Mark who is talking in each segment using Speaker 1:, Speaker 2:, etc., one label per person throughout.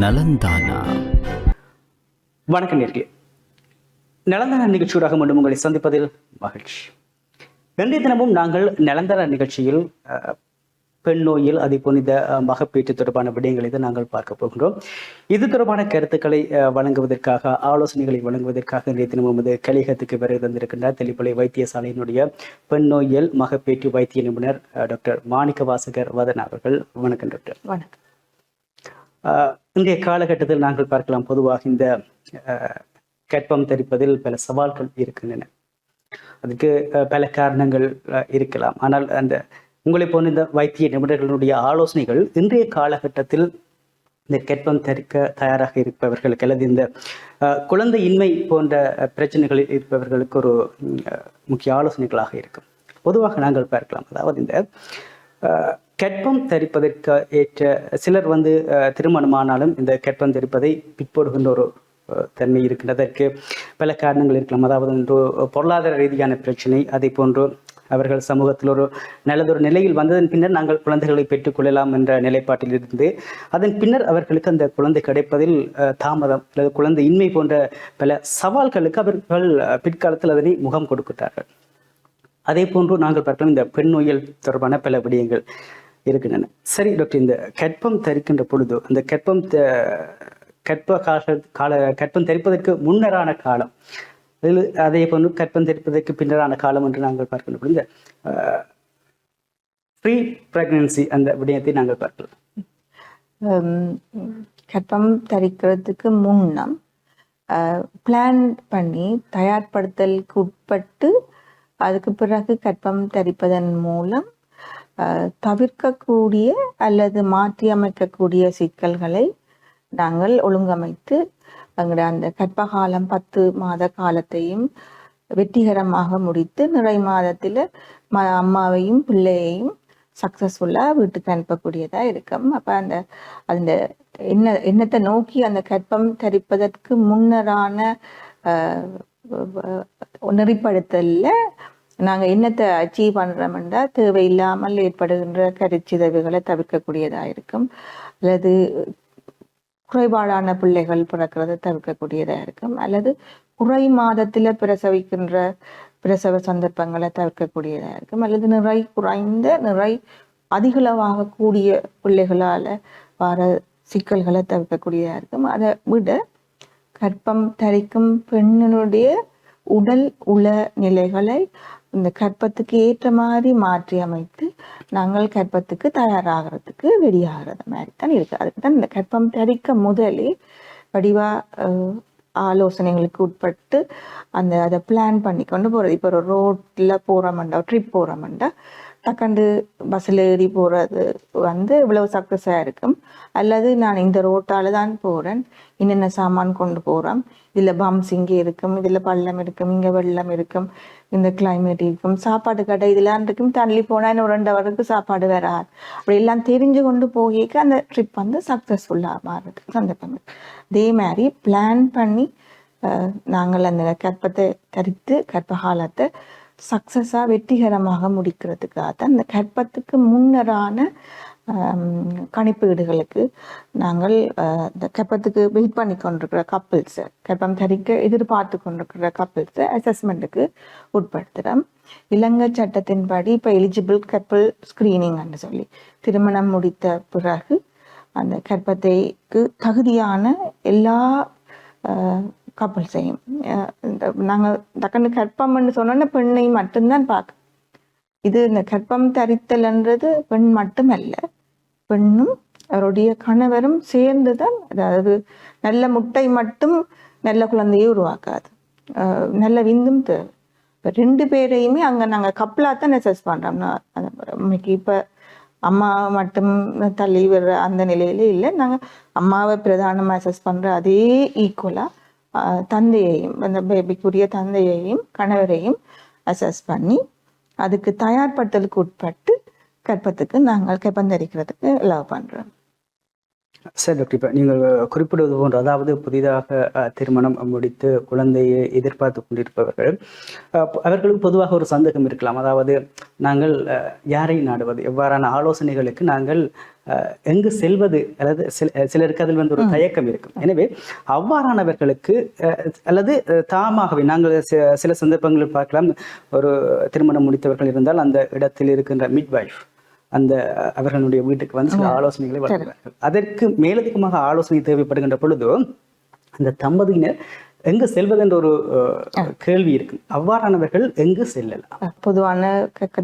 Speaker 1: நலந்தானா?
Speaker 2: வணக்கம் நேர்களே. நலந்தான நிகழ்ச்சியூடாக மீண்டும் உங்களை சந்திப்பதில் மகிழ்ச்சி. இன்றைய தினமும் நாங்கள் நலந்தான நிகழ்ச்சியில் பெண் நோயில் அதை புனித அஹ், மகப்பேற்று தொடர்பான விடயங்களை தான் நாங்கள் பார்க்க போகின்றோம். இது தொடர்பான கருத்துக்களை வழங்குவதற்காக ஆலோசனைகளை வழங்குவதற்காக இன்றைய தினமும் நமது கலிகத்துக்கு வருகை தந்திருக்கின்றார் தெளிப்பளை வைத்தியசாலையினுடைய பெண் நோயியல் மகப்பேற்று வைத்திய நிபுணர் டாக்டர் மாணிக்க வாசகர் வதன் அவர்கள். வணக்கம் டாக்டர்.
Speaker 3: வணக்கம்.
Speaker 2: இன்றைய காலகட்டத்தில் நாங்கள் பார்க்கலாம் பொதுவாக இந்த ஆஹ், தரிப்பதில் பல சவால்கள் இருக்கின்றன. அதுக்கு பல காரணங்கள் இருக்கலாம். ஆனால் அந்த உங்களை போன்ற இந்த வைத்திய நிபுணர்களுடைய ஆலோசனைகள் இன்றைய காலகட்டத்தில் இந்த கெட்பம் தரிக்க தயாராக இருப்பவர்களுக்கு அல்லது இந்த ஆஹ், குழந்தையின்மை போன்ற பிரச்சனைகளில் இருப்பவர்களுக்கு ஒரு முக்கிய ஆலோசனைகளாக இருக்கும். பொதுவாக நாங்கள் பார்க்கலாம். அதாவது இந்த கெட்பம் தரிப்பதற்கு ஏற்ற சிலர் வந்து திருமணமானாலும் இந்த கெட்பம் தரிப்பதை பிற்போடுகின்ற ஒரு தன்மை இருக்கின்றதற்கு பல காரணங்கள் இருக்கலாம். அதாவது ஒன்று பொருளாதார ரீதியான பிரச்சனை அதை போன்று அவர்கள் சமூகத்தில் ஒரு நல்லதொரு நிலையில் வந்ததன் பின்னர் நாங்கள் குழந்தைகளை பெற்றுக்கொள்ளலாம் என்ற நிலைப்பாட்டில் இருந்து அதன் பின்னர் அவர்களுக்கு அந்த குழந்தை கிடைப்பதில் தாமதம் அல்லது குழந்தை இன்மை போன்ற பல சவால்களுக்கு அவர்கள் பிற்காலத்தில் அதனை முகம் கொடுக்கிறார்கள் அதே போன்று நாங்கள் பார்க்கலாம் இந்த பெண் நோய்கள் தொடர்பான பல விடயங்கள். இருக்கின்றன சரி டாக்டர் இந்த கற்பம் தரிக்கின்ற பொழுது அந்த கற்பம் கற்ப கால கால கற்பம் தரிப்பதற்கு முன்னரான காலம். அதில் அதே போன்று கற்பம் தரிப்பதற்கு பின்னரான காலம் என்று நாங்கள் பார்க்கின்ற பொழுது ப்ரீ பிரெக்னன்சி அந்த விடயத்தை நாங்கள் பார்க்கலாம்
Speaker 3: ஹம், தரிக்கிறதுக்கு முன்னம் பிளான் பண்ணி தயார்படுத்தலுக்கு உட்பட்டு அதுக்கு பிறகு கற்பம் தரிப்பதன் மூலம் தவிர்க்கக்கூடிய அல்லது மாற்றி அமைக்கக்கூடிய சிக்கல்களை நாங்கள் ஒழுங்கமைத்து எங்களுடைய அந்த கற்பகாலம் பத்து மாத காலத்தையும் வெற்றிகரமாக முடித்து நிறை மாதத்தில் ம அம்மாவையும் பிள்ளையையும் சக்ஸஸ்ஃபுல்லாக வீட்டுக்கு அனுப்பக்கூடியதாக இருக்கும். அப்போ அந்த அந்த என்ன என்னத்தை நோக்கி அந்த கற்பம் தரிப்பதற்கு முன்னரான நெறிப்படுத்தலில் நாங்கள் என்னத்தை அச்சீவ் பண்ணுறோம்னா தேவையில்லாமல் ஏற்படுகின்ற கருச்சிதைவுகளை தவிர்க்கக்கூடியதாக இருக்கும் அல்லது குறைபாடான பிள்ளைகள் பிறக்கிறத தவிர்க்கக்கூடியதாக இருக்கும். அல்லது குறை மாதத்தில் பிரசவிக்கின்ற பிரசவ சந்தர்ப்பங்களை தவிர்க்கக்கூடியதாக இருக்கும். அல்லது நிறை குறைந்த நிறை அதிகளவாக கூடிய பிள்ளைகளால் வர சிக்கல்களை தவிர்க்கக்கூடியதாக இருக்கும். அதை விட கற்பம் தரிக்கும் பெண்ணினுடைய உடல் உள நிலைகளை இந்த கற்பத்துக்கு ஏற்ற மாதிரி மாற்றி அமைத்து நாங்கள் கற்பத்துக்கு தயாராகிறதுக்கு ரெடியாகிறது மாதிரி தான் இருக்கு. அதுக்கு தான் இந்த கற்பம் தரிக்க முதலே வடிவா ஆலோசனைகளுக்கு உட்பட்டு அந்த அதை பிளான் பண்ணி கொண்டு போகிறது இப்போ ஒரு ரோட்டில் போகிறோம்டா ட்ரிப் போகிறோம்டா டக்கண்டு பஸ்ஸில் ஏறி போகிறது வந்து இவ்வளவு சக்ஸஸாக இருக்கும். அல்லது நான் இந்த ரோட்டால் தான் போகிறேன் என்னென்ன சாமான் கொண்டு போகிறேன் இதில் பம்ப்ஸ் இங்கே இருக்கும் இதில் பள்ளம் இருக்கும் இங்கே வெள்ளம் இருக்கும் இந்த கிளைமேட் இருக்கும் சாப்பாடு கடை இதெல்லாம் இருக்கும். தள்ளி போனால் இன்னும் ரெண்டு வரைக்கும் சாப்பாடு வராது. அப்படி எல்லாம் தெரிஞ்சு கொண்டு போகிக்க அந்த ட்ரிப் வந்து சக்ஸஸ்ஃபுல்லாக மாறுது சந்தர்ப்பம் அதே மாதிரி பிளான் பண்ணி நாங்கள் அந்த கற்பத்தை தரித்து கற்பகாலத்தை சக்ஸஸாக வெற்றிகரமாக முடிக்கிறதுக்காக தான் இந்த கற்பத்துக்கு முன்னரான கணிப்பீடுகளுக்கு நாங்கள் இந்த கற்பத்துக்கு வெயிட் பண்ணி கொண்டிருக்கிற கப்பிள்ஸை கற்பம் தரிக்க எதிர்பார்த்து கொண்டிருக்கிற கப்பிள்ஸை அசஸ்மெண்ட்டுக்கு உட்படுத்துகிறோம். இலங்கை சட்டத்தின்படி இப்போ எலிஜிபிள் கப்பிள் ஸ்க்ரீனிங்னு சொல்லி திருமணம் முடித்த பிறகு அந்த கற்பத்தைக்கு தகுதியான எல்லா கப்பல்ஸையும் இந்த நாங்கள் டக்குன்னு கற்பம்னு சொன்னோன்னா பெண்ணை மட்டும்தான் பார்க்க. இது இந்த கற்பம் தரித்தல்ன்றது பெண் மட்டுமல்ல. பெண்ணும் அவருடைய கணவரும் சேர்ந்து தான் அதாவது நல்ல முட்டை மட்டும் நல்ல குழந்தையை உருவாக்காது. நல்ல விந்தும் தேவை. இப்போ ரெண்டு பேரையுமே அங்கே நாங்கள் கப்பலாக தான் நெசஸ் பண்ணுறோம்னா இன்னைக்கு இப்போ அம்மா மட்டும் தள்ளி விடுற அந்த நிலையில இல்லை. நாங்கள் அம்மாவை பிரதானமாக அசஸ் பண்ணுற அதே ஈக்குவலாக தந்தையையும் அந்த பேபிக்குரிய தந்தையையும் கணவரையும் அசஸ் பண்ணி அதுக்கு தயார்படுத்தலுக்கு உட்பட்டு கற்பத்துக்கு நாங்கள் கற்பந்தரிக்கிறதுக்கு லவ் பண்ணுறோம்
Speaker 2: சரி டாக்டர் இப்போ நீங்கள் குறிப்பிடுவது போன்று அதாவது புதிதாக திருமணம் முடித்து குழந்தையை எதிர்பார்த்து கொண்டிருப்பவர்கள் அவர்களுக்கு பொதுவாக ஒரு சந்தேகம் இருக்கலாம். அதாவது நாங்கள் யாரை நாடுவது? எவ்வாறான ஆலோசனைகளுக்கு நாங்கள் அஹ், எங்கு செல்வது? அல்லது சில சிலருக்கு அதில் வந்து ஒரு தயக்கம் இருக்கும். எனவே அவ்வாறானவர்களுக்கு அஹ், அல்லது தாமாகவே நாங்கள் சில சந்தர்ப்பங்களில் பார்க்கலாம். ஒரு திருமணம் முடித்தவர்கள் இருந்தால் அந்த இடத்தில் இருக்கின்ற மிட்வைஃப் அந்த அவர்களுடைய வீட்டுக்கு வந்து சில ஆலோசனைகளை வழங்குவார்கள். அதற்கு மேலதிகமாக ஆலோசனை தேவைப்படுகின்ற பொழுது அந்த தம்பதியினர் எங்கு செல்வதென்ற ஒரு கேள்வி இருக்கு. அவ்வாறானவர்கள் எங்கு செல்லலாம்?
Speaker 3: பொதுவான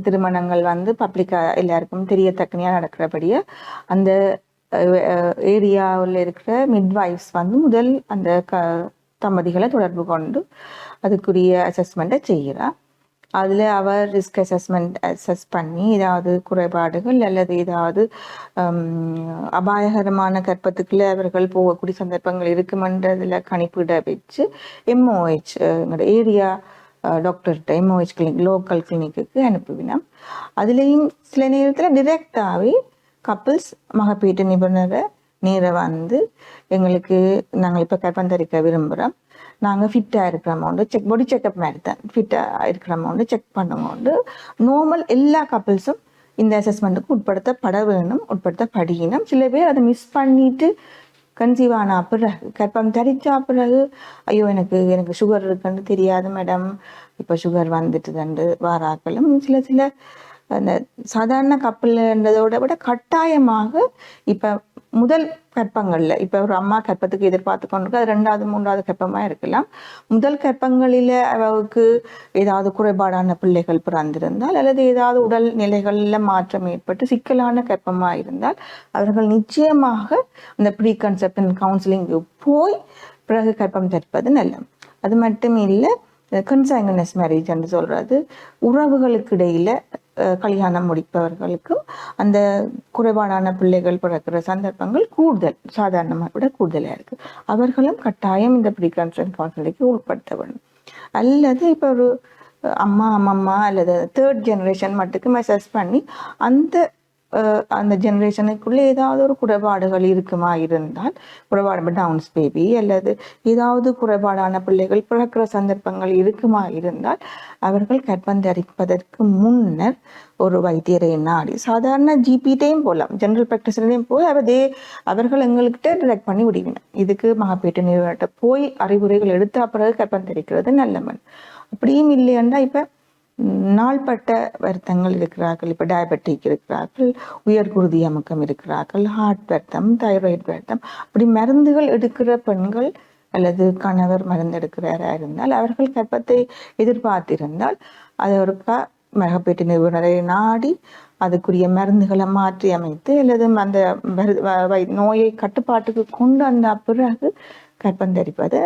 Speaker 3: திருமணங்கள் வந்து பப்ளிக்கா எல்லாருக்கும் தெரியத்தக்கனையா நடக்கிறபடியே அந்த ஏரியாவில் இருக்கிற மிட்வைஃப்ஸ் வந்து முதல் அந்த க தம்பதிகளை தொடர்பு கொண்டு அதுக்குரிய அசஸ்மெண்ட்டை செய்கிறா அதில் அவர் ரிஸ்க் அசஸ்மெண்ட் அசஸ் பண்ணி ஏதாவது குறைபாடுகள் அல்லது ஏதாவது அபாயகரமான கற்பத்துக்குள்ளே அவர்கள் போகக்கூடிய சந்தர்ப்பங்கள் இருக்குமென்றதில் கணிப்பிட வச்சு எம்ஓஹெச் ஏரியா டாக்டர்கிட்ட எம்ஓஹெச் கிளினிக் லோக்கல் கிளினிக்கு அனுப்புவினோம். அதுலேயும் சில நேரத்தில் டிரெக்டாகவே கப்பிள்ஸ் மகப்பீட்டு நிபுணரை நேர வந்து எங்களுக்கு நாங்கள் இப்போ கற்பந்தரிக்க விரும்புகிறோம் நாங்கள் ஃபிட்டாக இருக்கிற அமௌண்டு செக் பாடி செக்அப் மாதிரி தான் ஃபிட்டாக இருக்கிறோமோண்டு செக் பண்ணுமோண்டு நார்மல் எல்லா கப்பிள்ஸும் இந்த அசஸ்மெண்ட்டுக்கு உட்படுத்தப்பட வேணும் உட்படுத்தப்படியினம் சில பேர் அதை மிஸ் பண்ணிட்டு கன்சீவ் ஆன பிறகு கற்பம் தரிச்சா பிறகு ஐயோ எனக்கு எனக்கு சுகர் இருக்குன்னு தெரியாது மேடம் இப்போ சுகர் வந்துட்டுதுண்டு வாராக்களும் சில சில அந்த சாதாரண கப்பல்ன்றதோட விட கட்டாயமாக இப்போ முதல் கற்பங்களில் இப்போ ஒரு அம்மா கற்பத்துக்கு எதிர்பார்த்து கொண்டிருக்கு அது ரெண்டாவது மூன்றாவது கற்பமாக இருக்கலாம். முதல் கற்பங்களில் அவளுக்கு ஏதாவது குறைபாடான பிள்ளைகள் பிறந்திருந்தால் அல்லது ஏதாவது உடல் நிலைகளில் மாற்றம் ஏற்பட்டு சிக்கலான கற்பமாக இருந்தால் அவர்கள் நிச்சயமாக அந்த ப்ரீ கன்செப்டன் கவுன்சிலிங்கு போய் பிறகு கற்பம் தற்பது நல்லது. அது மட்டும் இல்லை கன்சாங்கனஸ் மேரேஜ் என்று சொல்கிறது உறவுகளுக்கு இடையில கல்யாணம் முடிப்பவர்களுக்கும் அந்த குறைபாடான பிள்ளைகள் பிறக்கிற சந்தர்ப்பங்கள் கூடுதல் சாதாரணமாக விட கூடுதலாக இருக்கு. அவர்களும் கட்டாயம் இந்த ப்ரீ கன்செப்ட் கவுன்சிலிங்க்கு உட்படுத்த வேண்டும். அல்லது இப்போ ஒரு அம்மா அம்மம்மா அல்லது தேர்ட் ஜெனரேஷன் மட்டுக்கு மெசேஜ் பண்ணி அந்த அந்த ஜெனரேஷனுக்குள்ளே ஏதாவது ஒரு குறைபாடுகள் இருக்குமா இருந்தால் குறைபாடு டவுன்ஸ் பேபி அல்லது ஏதாவது குறைபாடான பிள்ளைகள் பிறக்கிற சந்தர்ப்பங்கள் இருக்குமா இருந்தால் அவர்கள் கற்பந்தரிப்பதற்கு முன்னர் ஒரு வைத்தியரை நாடி சாதாரண ஜிபிட்டையும் போகலாம் ஜென்ரல் ப்ராக்டிஸ்லேயும் போய் அவதே அவர்கள் எங்கள்கிட்ட டிரெக்ட் பண்ணி விடுவினர். இதுக்கு மகப்பீட்டு நிறுவனத்தை போய் அறிவுரைகள் எடுத்த பிறகு கற்பந்தரிக்கிறது நல்ல மண். அப்படியும் இல்லையாண்டா இப்போ நாள்பட்ட வருத்தங்கள் இருக்கிறார்கள் இப்போ டயபெட்டிக் இருக்கிறார்கள் உயர் குருதி அமுக்கம் இருக்கிறார்கள் ஹார்ட் வருத்தம் தைராய்டு வருத்தம். அப்படி மருந்துகள் எடுக்கிற பெண்கள் அல்லது கணவர் மருந்து எடுக்கிறாரா இருந்தால் அவர்கள் கர்ப்பத்தை எதிர்பார்த்திருந்தால் அதை ஒருக்கா மகப்பேட்டு நிபுணரை நாடி அதுக்குரிய மருந்துகளை மாற்றி அமைத்து அல்லது அந்த நோயை கட்டுப்பாட்டுக்கு கொண்டு வந்த பிறகு கர்ப்பம் தரிப்பது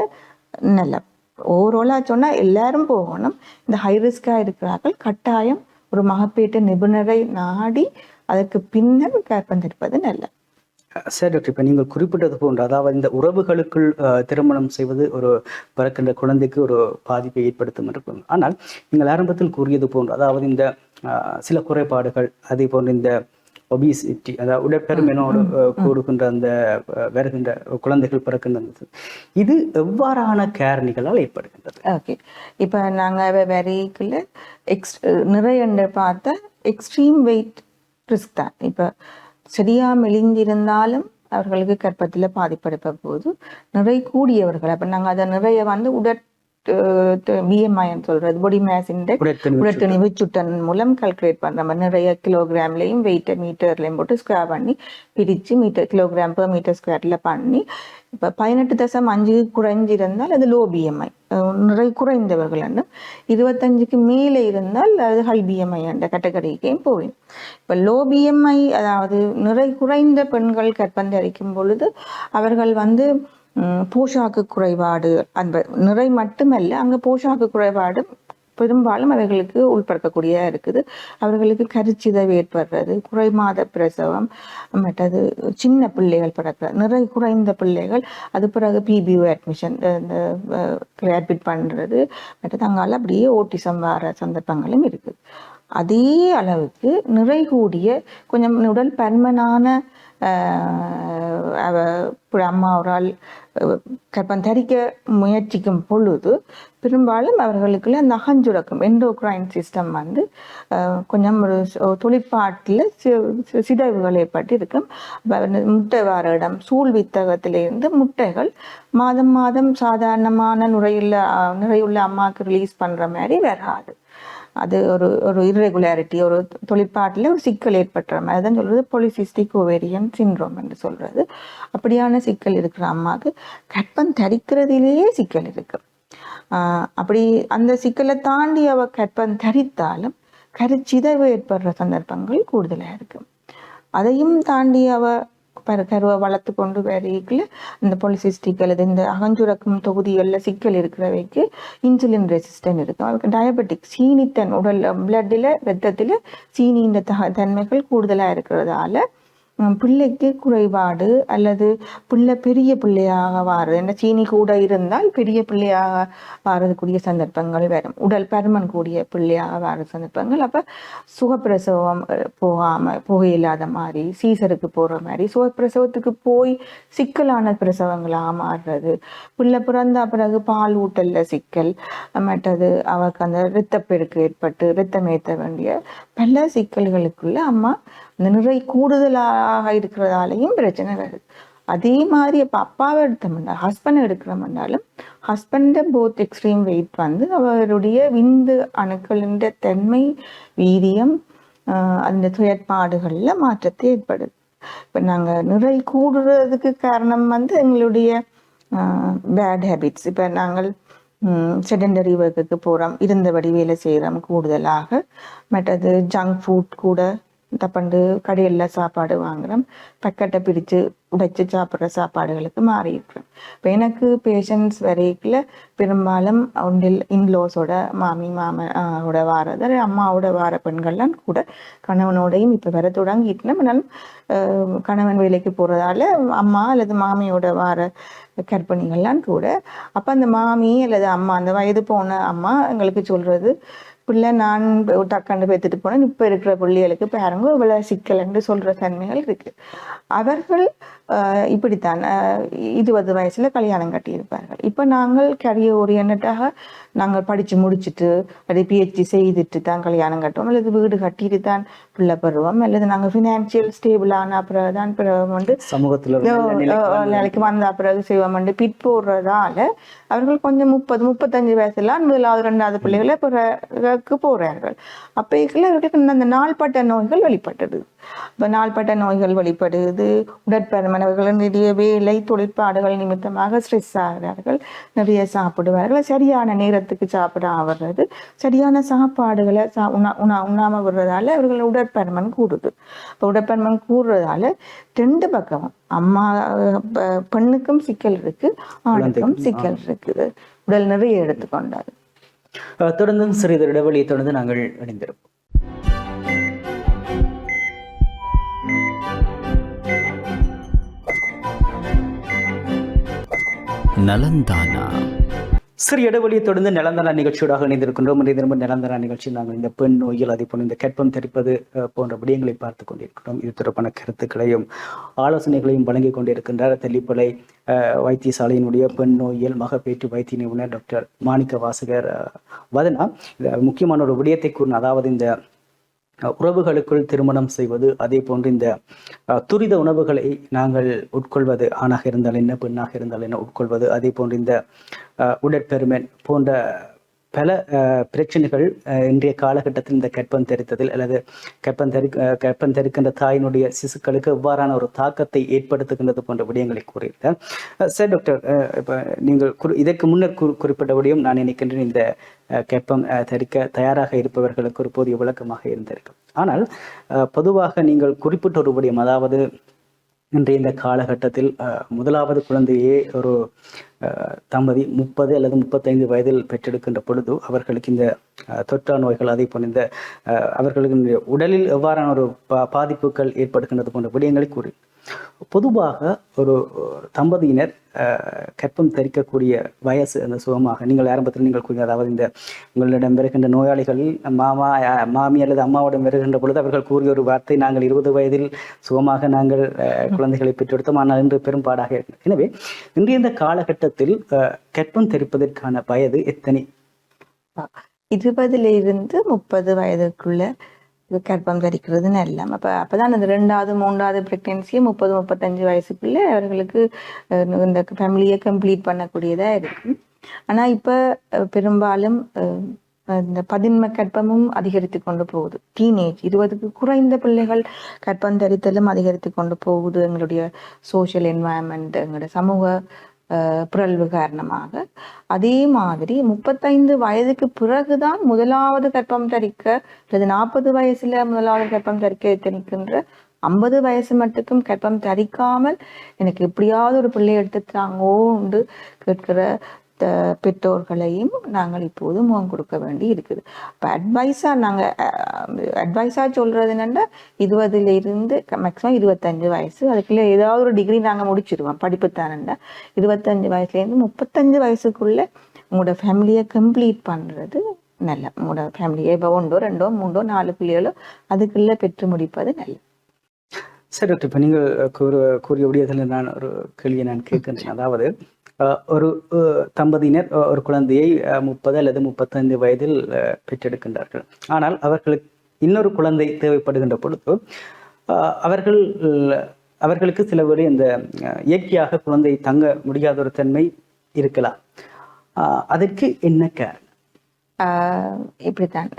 Speaker 3: நல்ல ஓவராலாக சொன்னால் எல்லாரும் போகணும். இந்த ஹை ரிஸ்காக இருக்கிறார்கள். கட்டாயம் ஒரு மகப்பேட்டு நிபுணரை நாடி அதற்கு பின்னர் கற்பந்திருப்பது தரிப்பது நல்லது.
Speaker 2: சரி டாக்டர் இப்போ நீங்கள் குறிப்பிட்டது போன்ற அதாவது இந்த உறவுகளுக்குள் திருமணம் செய்வது ஒரு பிறக்கின்ற குழந்தைக்கு ஒரு பாதிப்பை ஏற்படுத்தும் என்று ஆனால் நீங்கள் ஆரம்பத்தில் கூறியது போன்று அதாவது இந்த சில குறைபாடுகள் அதே போன்ற இந்த ஒபிசிட்டி அதாவது உடற்பெருமனோடு கூடுகின்ற அந்த வருகின்ற குழந்தைகள் பிறக்கின்ற இது எவ்வாறான காரணிகளால் ஏற்படுகின்றது?
Speaker 3: ஓகே இப்போ நாங்கள் வெரைக்குள்ள எக்ஸ் நிறைய பார்த்தா எக்ஸ்ட்ரீம் வெயிட் ரிஸ்க் தான். இப்போ சரியா மெலிந்திருந்தாலும் அவர்களுக்கு கற்பத்தில் பாதிப்படைப்ப போது நிறை கூடியவர்கள் அப்போ நாங்கள் அதை நிறைய வந்து உடற் பிஎம்ஐன்னு சொல்றது. பாடி மேஸ் இண்டெக்ஸ் உடற்துணிவு சுட்டன் மூலம் கால்குலேட் பண்ற மாதிரி நிறைய கிலோகிராம்லையும் வெயிட்டை மீட்டர்லையும் போட்டு ஸ்கொயர் பண்ணி பிரித்து மீட்டர் கிலோகிராம் per மீட்டர் ஸ்கொயர்ல பண்ணி இப்போ பதினெட்டு தசம் அஞ்சு குறைஞ்சிருந்தால் அது லோ பிஎம்ஐ நிறை குறைந்தவர்கள் இருபத்தஞ்சுக்கு மேலே இருந்தால் அது ஹை பிஎம்ஐ என்ற கேட்டகரிக்கையும் போவேன். இப்போ லோ பிஎம்ஐ அதாவது நிறை குறைந்த பெண்கள் கற்பந்தரிக்கும் பொழுது அவர்கள் வந்து போஷாக்கு குறைபாடு அந்த நிறை மட்டுமல்ல அங்கே போஷாக்கு குறைபாடு பெரும்பாலும் அவர்களுக்கு உட்படுத்தக்கூடியதா இருக்குது. அவர்களுக்கு கருச்சிதைவு ஏற்படுறது குறைமாத பிரசவம் மற்றது சின்ன பிள்ளைகள் பிறக்கிற நிறை குறைந்த பிள்ளைகள் அது பிறகு பிபிஓ அட்மிஷன் இந்த அட்மிட் பண்ணுறது மற்றது அங்கால அப்படியே ஓட்டிசம் வர சந்தர்ப்பங்களும் இருக்குது. அதே அளவுக்கு நிறை கூடிய கொஞ்சம் உடல் பருமனான அவ இப்படி அம்மா தரிக்க முயற்சிக்கும் பொழுது பெரும்பாலும் அவர்களுக்குள்ள அந்த அகஞ்சுரக்கம் எண்டோக்ரைன் சிஸ்டம் வந்து கொஞ்சம் ஒரு தொழிற்பாட்டில் சிதைவுகள் ஏற்பட்டு இருக்கும் முட்டை வார இடம் சூழ் வித்தகத்திலிருந்து முட்டைகள் மாதம் மாதம் சாதாரணமான நுரையுள்ள ஆஹ் நுரையுள்ள அம்மாவுக்கு ரிலீஸ் பண்ணுற மாதிரி வராது. அது ஒரு ஒரு இர்ரெகுலாரிட்டி ஒரு தொழிற்பாட்டில் ஒரு சிக்கல் ஏற்பட்டுற மாதிரி தான் சொல்கிறது பொலிசிஸ்டிக் ஓவேரியன் சின்ரோம் என்று சொல்கிறது அப்படியான சிக்கல் இருக்கிற அம்மாவுக்கு கற்பம் தரிக்கிறதிலேயே சிக்கல் இருக்குது அப்படி அந்த சிக்கலை தாண்டி அவ கற்பம் தரித்தாலும் கருச்சிதவு ஏற்படுற சந்தர்ப்பங்கள் கூடுதலாக இருக்கு. அதையும் தாண்டி அவ கருவை வளர்த்து கொண்டு வரைக்குள்ள இந்த பொலிசிஸ்டிக் அல்லது இந்த அகஞ்சுரக்கும் தொகுதிகளில் சிக்கல் இருக்கிறவைக்கு இன்சுலின் ரெசிஸ்டன்ட் இருக்கும். அதுக்கு டயபெட்டிக் சீனித்தன் உடல் பிளட்டில் ரத்தத்தில் சீனியின் த தன்மைகள் கூடுதலாக இருக்கிறதால பிள்ளைக்கு குறைபாடு அல்லது பிள்ளை பெரிய பிள்ளையாக வாருது என்ன சீனி கூட இருந்தால் பெரிய பிள்ளையாக வாரதுக்குரிய சந்தர்ப்பங்கள் வரும். உடல் பருமன் கூடிய பிள்ளையாக வார சந்தர்ப்பங்கள். அப்போ சுகப்பிரசவம் போகாமல் போக புகையில்லாத மாதிரி சீசருக்கு போகிற மாதிரி சுகப்பிரசவத்துக்கு போய் சிக்கலான பிரசவங்களாக மாறுறது. பிள்ளை பிறந்த பிறகு பால் ஊட்டல்ல சிக்கல் மற்றது அவருக்கு அந்த இரத்தப்பெருக்கு ஏற்பட்டு இரத்தம் ஏற்ற வேண்டிய பல சிக்கல்களுக்குள்ள அம்மா இந்த நிறை கூடுதலாக இருக்கிறதாலையும் பிரச்சனை வருது. அதே மாதிரி இப்போ அப்பாவை எடுத்தோம்னா ஹஸ்பண்ட் எடுக்கிறோம்னாலும் ஹஸ்பண்ட போத் எக்ஸ்ட்ரீம் வெயிட் வந்து அவருடைய விந்து அணுக்களின் தன்மை வீரியம் அந்த செயற்பாடுகளில் மாற்றத்தை ஏற்படுது. இப்போ நாங்கள் நிறை கூடுறதுக்கு காரணம் வந்து எங்களுடைய பேட் ஹேபிட்ஸ் இப்போ நாங்கள் செடண்டரி ஒர்க்குக்கு போகிறோம் இருந்தபடி வேலை செய்கிறோம் கூடுதலாக. மற்றது ஜங்க் ஃபுட் கூட தப்பண்டு கடையில் சாப்பாடு வாங்குறோம். பக்கெட்டை பிரித்து உடைச்சு சாப்பிட்ற சாப்பாடுகளுக்கு மாறிடுறோம் இப்போ எனக்கு பேஷண்ட்ஸ் வரைக்குள்ள பெரும்பாலும் ஒன்றில் இன்லோஸோட மாமி மாமனோட ஆஹ் அம்மாவோட வார பெண்கள்லாம் கூட கணவனோடையும் இப்போ வர தொடங்கிட்டு ஆனாலும் கணவன் வேலைக்கு போகிறதால அம்மா அல்லது மாமியோட வார கர்ப்பிணிகள்லாம் கூட. அப்போ அந்த மாமி அல்லது அம்மா அந்த வயது போன அம்மா எங்களுக்கு சொல்றது பிள்ளை நான் டக்காண்டு பேத்துட்டு போனேன். இப்போ இருக்கிற பிள்ளைகளுக்கு பாருங்க இவ்வளோ சிக்கல்ன்னு சொல்ற தன்மைகள் இருக்கு. அவர்கள் இப்படித்தான். இருபது வயசுல கல்யாணம் கட்டியிருப்பார்கள். இப்போ நாங்கள் கரியர் ஓரியன்டாக நாங்கள் படிச்சு முடிச்சுட்டு அது பிஹெச்டி செய்துட்டு தான் கல்யாணம் கட்டுவோம். அல்லது வீடு கட்டிட்டு தான் பிள்ளை பெறுவோம். அல்லது நாங்கள் ஃபினான்சியல் ஸ்டேபிள் ஆன பிறகு தான் பிறகு வந்து
Speaker 2: சமூகத்தில் நிலைக்கு வந்து-
Speaker 3: வந்த பிறகு செய்வோம் பிட் போடுறதால அவர்கள் கொஞ்சம் முப்பது முப்பத்தஞ்சு வயசுலாம் முதலாவது ரெண்டாவது பிள்ளைகளை பிறகு போறார்கள். அப்போக்குள்ள அவர்களுக்கு இந்த நாள்பட்ட நோய்கள் வெளிப்பட்டது. இப்போ நாள்பட்ட நோய்கள் வெளிப்படுது. உடற்பருமன் அவர்களுடைய வேலை தொழிற்பாடுகள் நிமித்தமாக ஸ்ட்ரெஸ் ஆகிறார்கள் நிறைய சாப்பிடுவார்கள். சரியான நேரத்துக்கு சாப்பிடாம வர்றது சரியான சாப்பாடுகளை சா உண்ணா உண்ணா உண்ணாம விடுறதால அவர்கள் உடற்பருமன் கூடுது. இப்போ உடற்பருமன் கூடுறதால ரெண்டு பக்கமும் அம்மா பெண்ணுக்கும் சிக்கல் இருக்கு ஆணுக்கும் சிக்கல் இருக்குது. உடல் நிறைய எடுத்துக்கொண்டார்
Speaker 2: தொடர்ந்தும் சிறிது இடைவெளியை தொடர்ந்து நாங்கள் இணைந்திருப்போம்.
Speaker 1: நலந்தானா?
Speaker 2: சிறு இடைவெளியை தொடர்ந்து நிலந்தன நிகழ்ச்சியோடாக இணைந்திருக்கின்றோம். இன்றைய தினமும் நிலந்தன நிகழ்ச்சி நாங்கள் இந்த பெண் நோயில் அதே போல இந்த கற்பம் தெரிப்பது போன்ற விடயங்களை பார்த்து கொண்டிருக்கிறோம் இது தொடர்பான கருத்துக்களையும் ஆலோசனைகளையும் வழங்கி கொண்டிருக்கின்றார் தெல்லிப்பளை வைத்தியசாலையினுடைய பெண் நோயியல் மகப்பேற்று வைத்திய நிபுணர் டாக்டர் மாணிக்க வாசகர் வதனா. இந்த முக்கியமான ஒரு விடயத்தை கூறின அதாவது இந்த உறவுகளுக்குள் திருமணம் செய்வது அதே போன்று இந்த அஹ், துரித உணவுகளை நாங்கள் உட்கொள்வது ஆணாக இருந்தால் என்ன பெண்ணாக இருந்தால் என்ன உட்கொள்வது அதே போன்று இந்த அஹ், உடற்பெருமன் போன்ற பல பிரச்சனைகள் இன்றைய காலகட்டத்தில் இந்த கற்பம் தெரித்ததில் அல்லது கற்பம் தெரி அஹ், கற்பம் தெரிக்கின்ற தாயினுடைய சிசுக்களுக்கு எவ்வாறான ஒரு தாக்கத்தை ஏற்படுத்துகின்றது போன்ற விடயங்களை கூறியிருந்தார் சார் டாக்டர் இப்போ நீங்கள் குறி இதற்கு முன்னர் குறி குறிப்பிட்டபடியும் நான் நினைக்கின்றேன். இந்த கற்பம் தரிக்க தயாராக இருப்பவர்களுக்கு ஒரு போதிய விளக்கமாக இருந்திருக்கும். ஆனால் பொதுவாக நீங்கள் குறிப்பிட்ட ஒரு விடயம் அதாவது இன்றைய இந்த காலகட்டத்தில் முதலாவது குழந்தையே ஒரு தம்பதி முப்பது அல்லது முப்பத்தைந்து வயதில் பெற்றெடுக்கின்ற பொழுது அவர்களுக்கு இந்த தொற்றா நோய்கள் அதே போல் இந்த அவர்களுக்கு உடலில் எவ்வாறான ஒரு பா பாதிப்புகள் ஏற்படுகின்றது போன்ற விடயங்களை கூறி. பொதுவாக ஒரு தம்பதியினர் கற்பம் தரிக்கக்கூடிய வயசு அந்த சுகமாக. நீங்கள் ஆரம்பத்தில் நீங்கள் கூறிய அதாவது இந்த உங்களிடம் வருகின்ற நோயாளிகள் மாமா மாமி அல்லது அம்மாவிடம் வருகின்ற பொழுது அவர்கள் கூறிய ஒரு வார்த்தை நாங்கள் இருபது வயதில் சுகமாக நாங்கள் அஹ், குழந்தைகளை பெற்றெடுத்தோம். ஆனால் இன்று பெரும்பாடாக இருக்கிறது. எனவே இன்றைய இந்த காலகட்டத்தில் அஹ், கர்ப்பம் தரிப்பதற்கான வயது எத்தனை?
Speaker 3: இருபதுல இருந்து முப்பது வயதுக்குள்ள இது கர்ப்பம் தரிக்கிறது நல்ல அப்ப அப்பதான் அந்த ரெண்டாவது மூன்றாவது பிரெக்னன்சியை முப்பது முப்பத்தஞ்சு வயசுக்குள்ள அவர்களுக்கு இந்த ஃபேமிலியை கம்ப்ளீட் பண்ணக்கூடியதா இருக்கு ஆனா இப்ப அஹ், பெரும்பாலும் அஹ், இந்த பதின்ம கற்பமும் அதிகரித்து கொண்டு போகுது. டீனேஜ் இருபதுக்கு குறைந்த பிள்ளைகள் கற்பம் தரித்தலும் அதிகரித்து கொண்டு போகுது. எங்களுடைய சோஷியல் என்வாயன்மெண்ட் எங்களுடைய சமூக பிறழ்வு காரணமாக. அதே மாதிரி முப்பத்தைந்து வயதுக்கு பிறகுதான் முதலாவது கர்ப்பம் தரிக்க அல்லது நாற்பது வயசுல முதலாவது கர்ப்பம் தரிக்க எத்தனிக்கின்ற ஐம்பது வயசு மட்டுக்கும் கர்ப்பம் தரிக்காமல் எனக்கு எப்படியாவது ஒரு பிள்ளை எடுத்துட்டாங்கோண்டு கேட்கிற பெற்றோர்களையும் நாங்கள் இப்போது முகம் கொடுக்க வேண்டி இருக்குது. இப்போ அட்வைஸா நாங்க அட்வைஸா சொல்றது என்னன்னா இருபதுல இருந்து மேக்ஸிமம் இருபத்தஞ்சு வயசு அதுக்குள்ள ஏதாவது ஒரு டிகிரி நாங்க முடிச்சிருவோம் படிப்பு தானண்டா இருபத்தஞ்சு வயசுல இருந்து முப்பத்தஞ்சு வயசுக்குள்ள உங்களோட ஃபேமிலியை கம்ப்ளீட் பண்றது நல்ல உங்களோட ஃபேமிலியை இப்போ ஒன்றோ ரெண்டோ மூன்றோ நாலு பிள்ளைகளோ அதுக்குள்ள பெற்று முடிப்பது நல்லது
Speaker 2: சரி டாக்டர் இப்போ நீங்கள் கூறு கூறிய விடயத்தில் நான் ஒரு கேள்வியை நான் கேட்கின்றேன். அதாவது ஒரு தம்பதியினர் ஒரு குழந்தையை முப்பது அல்லது முப்பத்தைந்து வயதில் பெற்றெடுக்கின்றார்கள். ஆனால் அவர்களுக்கு இன்னொரு குழந்தை தேவைப்படுகின்ற பொழுது அவர்கள் அவர்களுக்கு சில வேளை இந்த இயற்கையாக குழந்தை தங்க முடியாத ஒரு தன்மை இருக்கலாம். அதற்கு என்ன காரணம்
Speaker 3: இப்படித்தான்.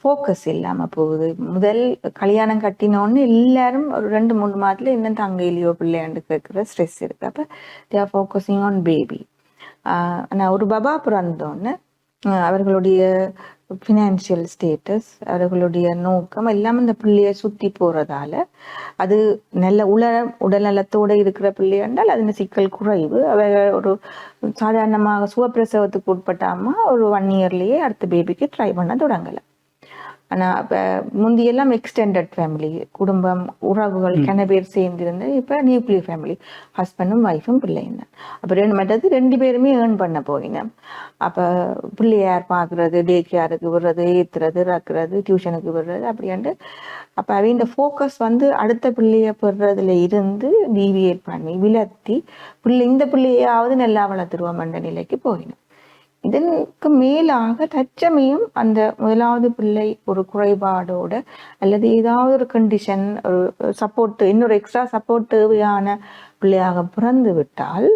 Speaker 3: ஃபோக்கஸ் இல்லாம போகுது. முதல் கல்யாணம் கட்டினோன்னு எல்லாரும் ஒரு ரெண்டு மூணு மாதத்துல இன்னும் தங்க இல்லையோ பிள்ளையாண்டு கேட்குற ஸ்ட்ரெஸ் இருக்கு. அப்ப தேர் ஃபோக்கஸிங் ஆன் பேபி ஆனால் ஒரு பபா பிறந்தோன்னு ஆஹ் அவர்களுடைய ஃபினான்ஷியல் ஸ்டேட்டஸ் அவர்களுடைய நோக்கம் எல்லாம் இந்த பிள்ளையை சுற்றி போகிறதால அது நல்ல உல உடல்நலத்தோடு இருக்கிற பிள்ளை என்றால் அதன் சிக்கல் குறைவு. அவ ஒரு சாதாரணமாக சுகப்பிரசவத்துக்கு உட்பட்டாமல் ஒரு ஒன் இயர்லேயே அடுத்த பேபிக்கு ட்ரை பண்ண தொடங்கலாம். ஆனா இப்ப முந்தியெல்லாம் எக்ஸ்டெண்டட் ஃபேமிலி குடும்பம் உறவுகள் கன பேர் சேர்ந்திருந்து இப்ப நியூக்ளியர் ஃபேமிலி ஹஸ்பண்டும் ஒய்ஃபும் பிள்ளைங்க. அப்ப ரெண்டு மற்றது ரெண்டு பேருமே ஏர்ன் பண்ண போயினோம் அப்ப பிள்ளையார் பாக்குறது டே கேருக்கு விடுறது ஏத்துறது ரக்குறது டியூஷனுக்கு விடுறது அப்படின்ட்டு அப்ப அவங்க ஃபோக்கஸ் வந்து அடுத்த பிள்ளைய பெறுறதுல இருந்து டீவியேட் பண்ணி விலத்தி பிள்ளை இந்த பிள்ளையாவது நல்லா வளர்த்துருவோம் என்ற நிலைக்கு போயினோம் இதற்கு மேலாக தற்சமயம் அந்த முதலாவது பிள்ளை ஒரு குறைபாடோட அல்லது ஏதாவது ஒரு கண்டிஷன் ஒரு சப்போர்ட் இன்னொரு எக்ஸ்ட்ரா சப்போர்ட் தேவையான பிள்ளையாக பிறந்து விட்டால்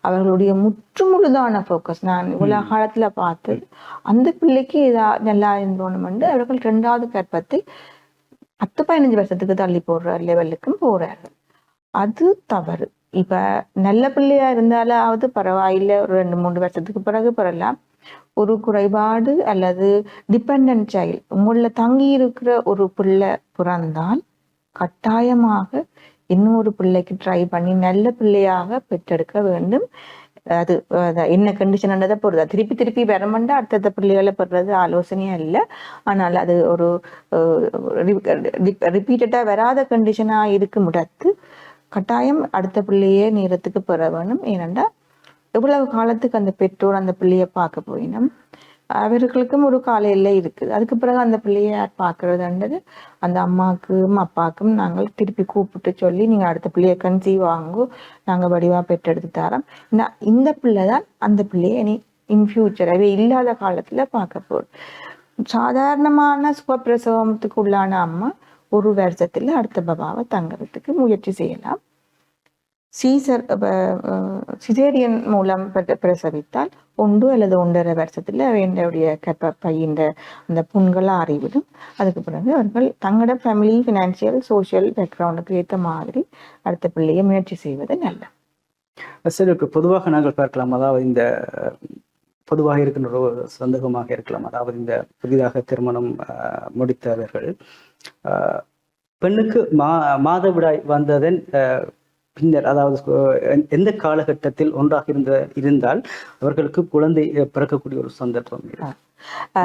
Speaker 3: அவர்களுடைய முற்றுமுழுதான ஃபோக்கஸ் நான் இவ்வளவு காலத்துல பார்த்தது. அந்த பிள்ளைக்கு ஏதா நல்லா இருந்தோணுமெண்டு அவர்கள் ரெண்டாவது கர்ப்பத்தை பத்து பதினஞ்சு வருஷத்துக்கு தள்ளி போடுற லெவலுக்கும் போறார்கள். அது தவறு. இப்போ நல்ல பிள்ளையா இருந்தாலாவது பரவாயில்லை. ஒரு ரெண்டு மூணு வருஷத்துக்கு பிறகு பெறலாம். ஒரு குறைபாடு அல்லது டிபெண்ட் சைல்டு உங்களில் தங்கி இருக்கிற ஒரு பிள்ளை பிறந்தால் கட்டாயமாக இன்னொரு பிள்ளைக்கு ட்ரை பண்ணி நல்ல பிள்ளையாக பெற்றெடுக்க வேண்டும். அது என்ன என்ன கண்டிஷன்ன்றதை பொறுத்து. திருப்பி திருப்பி வரமண்டா அடுத்தடுத்த பிள்ளைகளை பெறுறது ஆலோசனையா இல்லை. ஆனால் அது ஒரு ரிப்பீட்டடாக வராத கண்டிஷனாக இருக்க இடத்து கட்டாயம் அடுத்த பிள்ளையே நேரத்துக்கு பெற வேணும். ஏனென்றால் எவ்வளவு காலத்துக்கு அந்த பெற்றோர் அந்த பிள்ளையை பார்க்க போயினும் அவர்களுக்கும் ஒரு கால எல்லை இருக்குது. அதுக்கு பிறகு அந்த பிள்ளையை யார் பார்க்கறதுன்றது அந்த அம்மாவுக்கும் அப்பாவுக்கும் நாங்கள் திருப்பி கூப்பிட்டு சொல்லி நீங்கள் அடுத்த பிள்ளையை கன்சீவ் வாங்கோ. நாங்கள் வடிவாக பெற்றெடுத்து தரோம். இந்த- இந்த பிள்ளை தான் அந்த பிள்ளையை இனி இன் ஃபியூச்சர் அவை இல்லாத காலத்தில் பார்க்க போகிறோம் சாதாரணமான சுகப்பிரசவத்துக்கு உள்ளான அம்மா ஒரு வருஷத்தில் அடுத்த பபாவை தங்கிறதுக்கு முயற்சி செய்யலாம். சீசர் சிசேரியன் மூலம் பெற்ற- பிரசவித்தால் ஒன்று அல்லது ஒன்றரை வருஷத்துல என்னுடைய கர்ப்பப்பையின் அந்த புண்கள் ஆறிவிடும். அதுக்கு பிறகு அவர்கள் தங்களோட ஃபேமிலி ஃபினான்ஷியல் சோஷியல் பேக்ரவுண்டுக்கு ஏற்ற மாதிரி அடுத்த பிள்ளையை முயற்சி செய்வது நல்லது.
Speaker 2: சரி இப்போ பொதுவாக நாங்கள் பார்க்கலாம் அதாவது இந்த பொதுவாக இருக்கின்ற ஒரு சந்தேகமாக இருக்கலாம் அதாவது இந்த புதிதாக திருமணம் அஹ், முடித்தவர்கள் பெண்ணுக்கு மா மாதவிடாய் வந்ததன் அஹ், பின்னர் அதாவது எந்த காலகட்டத்தில் ஒன்றாக இருந்த இருந்தால் அவர்களுக்கு குழந்தை பிறக்கக்கூடிய ஒரு சந்தர்ப்பம்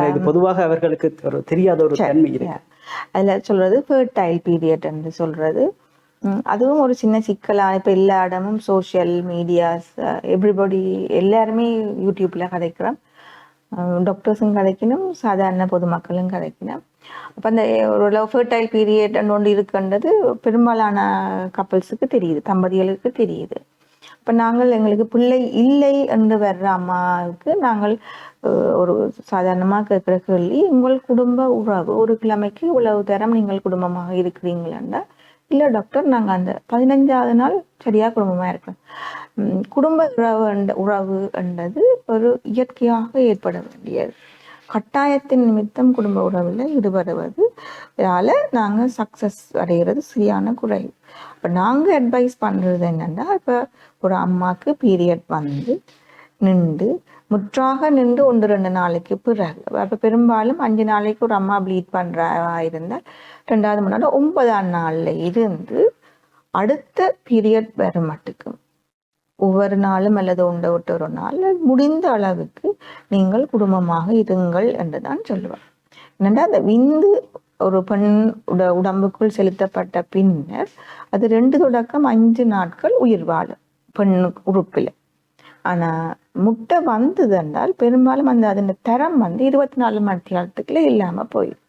Speaker 2: இது பொதுவாக அவர்களுக்கு ஒரு தெரியாத ஒரு தன்மை இருக்கு.
Speaker 3: அதுல சொல்றது ஃபர்டைல் பீரியட் என்று சொல்றது. அதுவும் ஒரு சின்ன சிக்கலா இப்ப எல்லா இடமும் சோஷியல் மீடியாஸ் எவ்ரிபடி எல்லாருமே யூடியூப்ல கதைக்கிறோம். டாக்டர்ஸும் கதைக்கணும் சாதாரண பொதுமக்களும் கதைக்கணும். அப்ப அந்த ஒரு லவ் ஃபர்டைல் பீரியட் ஒன்று இருக்குன்றது பெரும்பாலான கப்பல்ஸுக்கு தெரியுது தம்பதிகளுக்கு தெரியுது. அப்ப நாங்கள் எங்களுக்கு பிள்ளை இல்லை என்று வர்ற அம்மாவுக்கு நாங்கள் ஒரு சாதாரணமாக கேட்குற கேள்வி உங்கள் குடும்ப உறவு ஒரு கிழமைக்கு இவ்வளவு தரம் நீங்கள் குடும்பமாக இருக்கிறீங்களா இல்லை டாக்டர் நாங்கள் அந்த பதினஞ்சாவது நாள் சரியாக குடும்பமாக இருக்கிறோம். உம், குடும்ப உறவு உறவுன்றது உறவு என்றது ஒரு இயற்கையாக ஏற்பட வேண்டியது. கட்டாயத்தின் நிமித்தம் குடும்ப உறவில் ஈடுபடுவது. இதால நாங்கள் சக்ஸஸ் அடைகிறது சரியான குறைவு இப்போ நாங்கள் அட்வைஸ் பண்ணுறது என்னென்னா இப்போ ஒரு அம்மாவுக்கு பீரியட் வந்து நின்று முற்றாக நின்று ஒன்று ரெண்டு நாளைக்கு பிறகு அப்போ பெரும்பாலும் அஞ்சு நாளைக்கு ஒரு அம்மா ப்ளீட் பண்ணுறா இருந்தால் ரெண்டாவது முன்னாடி ஒன்பதாம் நாளில் இருந்து அடுத்த பீரியட் வர மட்டுக்கும். ஒவ்வொரு நாளும் அல்லது ஒன்றை விட்டு ஒரு நாள் முடிந்த அளவுக்கு நீங்கள் குடும்பமாக இருங்கள் என்று தான் சொல்லுவார். என்னென்னா அந்த விந்து ஒரு பெண் உட உடம்புக்குள் செலுத்தப்பட்ட பின்னர் அது ரெண்டு தொடக்கம் அஞ்சு நாட்கள் உயிர் வாழும் பெண் உறுப்பில். ஆனா முட்டை வந்தது என்றால் பெரும்பாலும் அந்த அதன் தரம் வந்து இருபத்தி நாலு மணி நேரத்துக்குள்ள இல்லாம போயிடும்.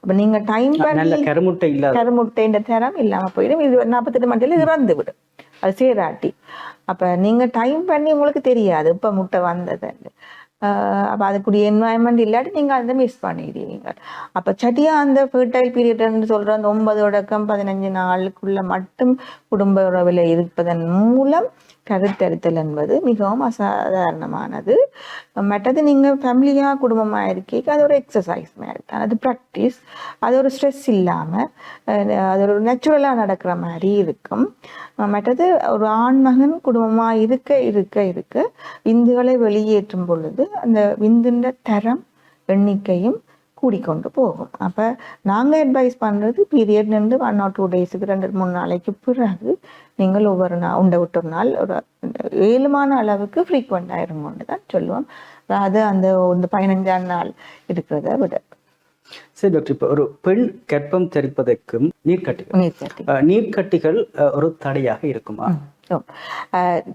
Speaker 3: அப்ப நீங்க டைம் பண்ணி
Speaker 2: கருமுட்டை இல்லாத
Speaker 3: கருமுட்டைன்ற தரம் இல்லாம போயிடும். இது நாற்பத்தெட்டு மணி நேரத்துல இறந்து விடும் அது சேராட்டி. அப்போ நீங்கள் டைம் பண்ணி உங்களுக்கு தெரியாது இப்போ முட்டை வந்ததுன்னு. அப்போ அதுக்குரிய என்வாயன்மெண்ட் இல்லாட்டி நீங்கள் அதை மிஸ் பண்ணிடுவீங்க. அப்போ சட்டியாக அந்த ஃபர்டைல் பீரியட்னு சொல்கிற அந்த ஒன்பது தொடக்கம் பதினஞ்சு நாளுக்குள்ளே மட்டும் குடும்ப உறவில் இருப்பதன் மூலம் கருத்தரித்தல் என்பது மிகவும் அசாதாரணமானது. மற்றது நீங்கள் ஃபேமிலியாக குடும்பமாக இருக்கீங்க அது ஒரு எக்ஸசைஸ் மாதிரி. தான் அது ப்ராக்டிஸ் அது ஒரு ஸ்ட்ரெஸ் இல்லாமல் அது ஒரு நேச்சுரலாக நடக்கிற மாதிரி இருக்கும். மற்றது ஒரு ஆண்மகன் குடும்பமாக இருக்க இருக்க இருக்க விந்துகளை வெளியேற்றும் பொழுது அந்த விந்துன்ற தரம் எண்ணிக்கையும் கூடிக்கொண்டு போகும். அப்ப நாங்க அட்வைஸ் பண்றது பீரியட் நின்று ஒன் ஆர் டூ டேஸுக்கு ரெண்டு மூணு நாளைக்கு பிறகு நீங்கள் ஒவ்வொரு நாள் உண்டை விட்டு ஒரு நாள் ஒரு ஏழுமான அளவுக்கு ஃப்ரீக்வெண்ட் ஆயிருங்கன்னு தான் சொல்லுவோம். அது அந்த இந்த பதினஞ்சாம் நாள் இருக்கிறத விட.
Speaker 2: சரி டாக்டர் இப்போ ஒரு பெண் கர்ப்பம் தரிப்பதற்கும் நீர்க்கட்டிகள். நீர்க்கட்டிகள் ஒரு தடையாக இருக்குமா?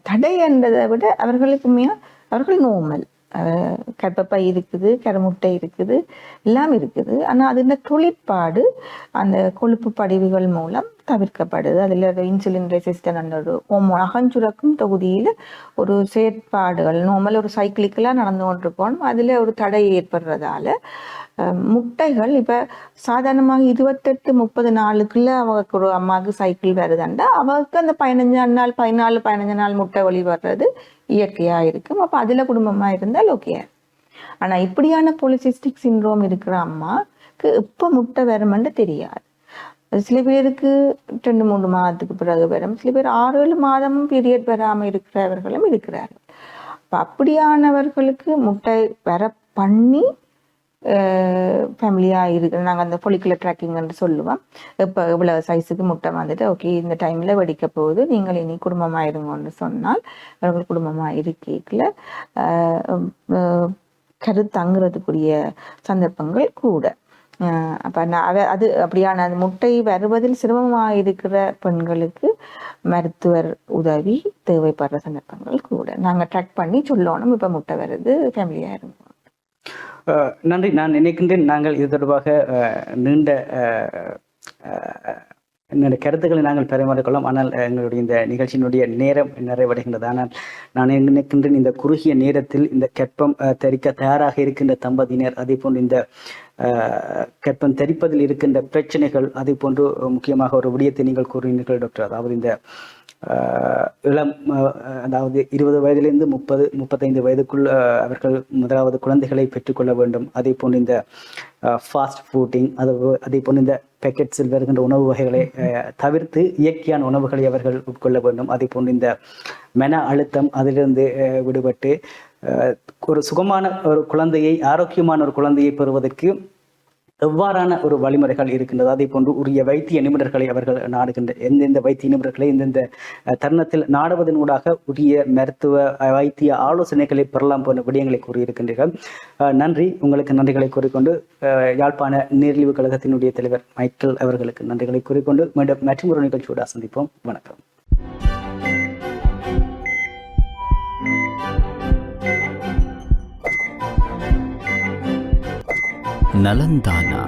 Speaker 3: தடை என்றதை விட அவர்களுக்குமே அவர்கள் நோமல் கர்ப்பப்பை இருக்குது கருமுட்டை இருக்குது எல்லாம் இருக்குது. ஆனால் அது இந்த தொழிற்பாடு அந்த கொழுப்பு படிவுகள் மூலம் தவிர்க்கப்படுது. அதில் இன்சுலின் ரெசிஸ்டன் ஒரு அகஞ்சுரக்கும் தொகுதியில் ஒரு செயற்பாடுகள் நார்மல் ஒரு சைக்கிளிக்கலாக நடந்து கொண்டு போகணும் அதில் ஒரு தடை ஏற்படுறதால முட்டைகள் இப்போ சாதாரணமாக இருபத்தெட்டு முப்பது நாளுக்குள்ள அவங்களுக்கு ஒரு அம்மாவுக்கு சைக்கிள் வருதுண்டா அவருக்கு அந்த பதினஞ்சாம் நாள் பதினாலு பதினஞ்சு நாள் முட்டை ஒளி வர்றது இயற்கையாக இருக்கும். அப்போ அதில் குடும்பமாக இருந்தால் ஓகே ஆனால் இப்படியான பொலிசிஸ்டிக் சின்ரோம் இருக்கிற அம்மாக்கு இப்போ முட்டை வருமென்று தெரியாது. சில பேருக்கு ரெண்டு மூணு மாதத்துக்கு பிறகு வரும். சில பேர் ஆறு ஏழு மாதமும் பீரியட் வராமல் இருக்கிறவர்களும் இருக்கிறார்கள். இப்போ அப்படியானவர்களுக்கு முட்டை வர பண்ணி ஃபேமிலியாக இருக்கிற நாங்கள் அந்த பொலிக்குலர் ட்ராக்கிங்னு சொல்லுவோம். இப்போ இவ்வளோ சைஸுக்கு முட்டை வந்துட்டு ஓகே இந்த டைமில் வெடிக்க போகுது நீங்கள் இனி குடும்பமாக இருங்கன்னு சொன்னால் அவர்கள் குடும்பமாக இருக்கேக்குள்ள கரு தங்குறதுக்குரிய சந்தர்ப்பங்கள் கூட. அப்ப நான் அது அப்படியான அந்த முட்டை வருவதில் சிரமமாக இருக்கிற பெண்களுக்கு மருத்துவர் உதவி தேவைப்படுற சந்தர்ப்பங்கள் கூட. நாங்க ட்ராக் பண்ணி சொல்லணும். இப்ப முட்டை வருது ஃபேமிலியாக இருக்கும்
Speaker 2: நன்றி. நான் நினைக்கின்றேன் நாங்கள் இது தொடர்பாக அஹ், நீண்ட அஹ், அஹ், என்னுடைய கருத்துக்களை நாங்கள் பரிமாறிக்கொள்ளலாம் ஆனால் எங்களுடைய இந்த நிகழ்ச்சியினுடைய நேரம் நிறைவடைகின்றது. ஆனால் நான் நினைக்கின்றேன் இந்த குறுகிய நேரத்தில் இந்த கற்பம் தரிக்க தயாராக இருக்கின்ற தம்பதியினர் அதே போன்று இந்த அஹ், கற்பம் தரிப்பதில் இருக்கின்ற பிரச்சனைகள் அதே போன்று முக்கியமாக ஒரு விடயத்தை நீங்கள் கூறினீர்கள் டாக்டர். அதாவது இந்த இளம் அதாவது இருபது வயதிலிருந்து முப்பது முப்பத்தைந்து வயதுக்குள் அவர்கள் முதலாவது குழந்தைகளை பெற்றுக்கொள்ள வேண்டும். அதே போன்று இந்த ஃபாஸ்ட் ஃபுட்டிங் அது அதே போன்று இந்த பேக்கெட்ஸில் வருகின்ற உணவு வகைகளை அஹ், தவிர்த்து இயற்கையான உணவுகளை அவர்கள் உட்கொள்ள வேண்டும். அதே போன்று இந்த மன அழுத்தம் அதிலிருந்து அஹ், விடுபட்டு அஹ், ஒரு சுகமான ஒரு குழந்தையை ஆரோக்கியமான ஒரு குழந்தையை பெறுவதற்கு எவ்வாறான ஒரு வழிமுறைகள் இருக்கின்றது அதே போன்று உரிய வைத்திய நிபுணர்களை அவர்கள் நாடுகின்ற எந்தெந்த வைத்திய நிபுணர்களை எந்தெந்த தருணத்தில் தருணத்தில் நாடுவதனூடாக உரிய மருத்துவ வைத்திய ஆலோசனைகளை பெறலாம் போன்ற விடயங்களை கூறியிருக்கின்றீர்கள். நன்றி. உங்களுக்கு நன்றிகளை கூறிக்கொண்டு அஹ், யாழ்ப்பாண நீரிழிவு கழகத்தினுடைய தலைவர் மைக்கேல் அவர்களுக்கு நன்றிகளை கூறிக்கொண்டு மீண்டும் மற்றொரு நிகழ்ச்சியோட சந்திப்போம். வணக்கம்.
Speaker 1: நலந்தானா